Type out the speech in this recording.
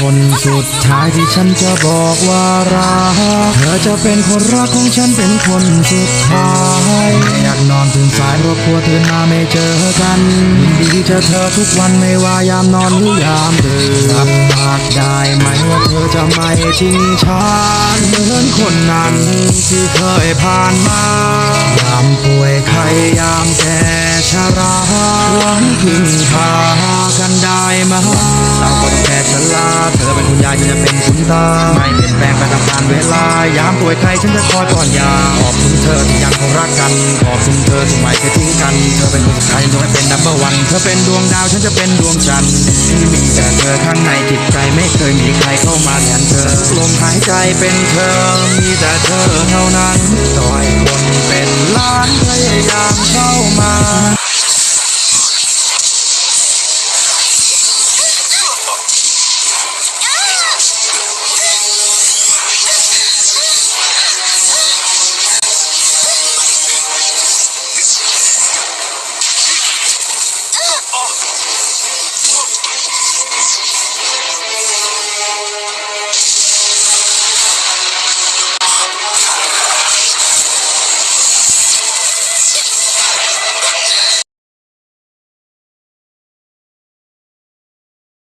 คนสุดท้ายที่ฉันจะบอกว่ารัก เธอจะเป็นคนรักของฉันเป็นคนสุดท้ายไม่อยากนอนตื่นสายเพราะกลัวตื่นมาไม่เจอกันยินดีเจอเธอทุกวันไม่ว่ายามนอนหรือยามตื่นรับปากได้ไหมว่าเธอจะไม่ทิ้งฉันเหมือนคนนั้นที่เคยผ่านมายามป่วยไข้ยามแก่ชราหวังพึ่งพากันได้ไหม กชะาเธอเป็นคุณยายฉันจะเป็นคุณตา ไม่เปลี่ยนแปลงไปตามกาลเวลา ยามป่วยไข้ฉันจะคอยป้อนยา ขอบคุณเธอที่ยังคงรักกัน ขอบคุณเธอที่ไม่เคยทิ้งกัน เธอเป็นคนสุดท้ายฉันจะเป็นดับเบิลวัน เธอเป็นดวงดาวฉันจะเป็นดวงจันทร์มีแต่เธอข้างในจิตใจไม่เคยมีใครเข้ามาแทนเธอ ลมหายใจเป็นเธอ มีแต่เธอเท่านั้นต่อยคนเป็นล้านพยายามเข้ามา